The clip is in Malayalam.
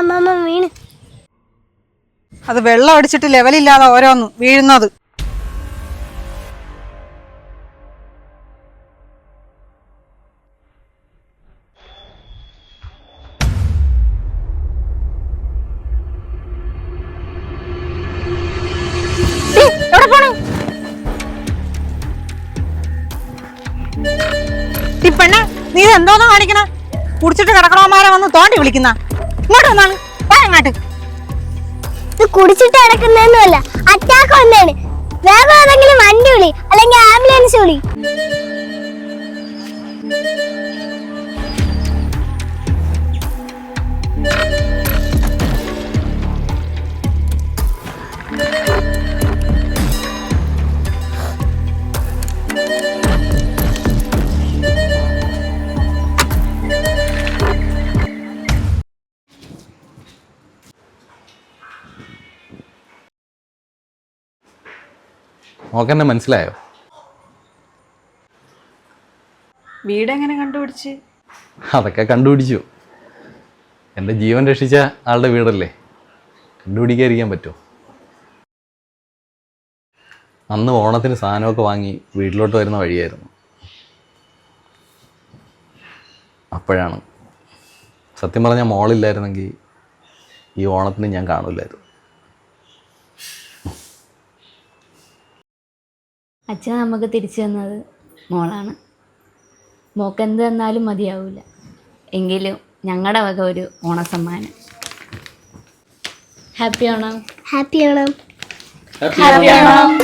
അമ്മമ്മ വീണ്. അത് വെള്ളം അടിച്ചിട്ട് ലെവലില്ലാതെ ഓരോന്ന് വീഴുന്നത്. പെണ്ണെ നീ എന്തോന്നാ കാണിക്കണ? കുടിച്ചിട്ട് കിടക്കണമാരെ വന്ന് തോണ്ടി വിളിക്കുന്ന. ഇങ്ങോട്ട് വന്നാണ് വാ ഇങ്ങോട്ട് ഇത് കുടിച്ചിട്ട് കിടക്കുന്നൊന്നുമല്ല അറ്റാക്ക് മോക്കെന്നെ മനസ്സിലായോ? വീട് എങ്ങനെ കണ്ടുപിടിച്ച്? അതൊക്കെ കണ്ടുപിടിച്ചു. എന്റെ ജീവൻ രക്ഷിച്ച ആളുടെ വീടല്ലേ? കണ്ടുപിടിക്കാതിരിക്കാൻ പറ്റുമോ അന്ന് ഓണത്തിന് സാധനമൊക്കെ വാങ്ങി വീട്ടിലോട്ട് വരുന്ന വഴിയായിരുന്നു. അപ്പോഴാണ്. സത്യം പറഞ്ഞാൽ മോളില്ലായിരുന്നെങ്കിൽ ഈ ഓണത്തിന് ഞാൻ കാണില്ലായിരുന്നു അച്ഛൻ നമുക്ക് തിരിച്ചു തന്നത്. മോളാണ്. മോക്ക് എന്ത് തന്നാലും മതിയാവില്ല എങ്കിലും ഞങ്ങളുടെ വക ഒരു ഓണസമ്മാനം. Happy Onam. Happy Onam. Happy Onam.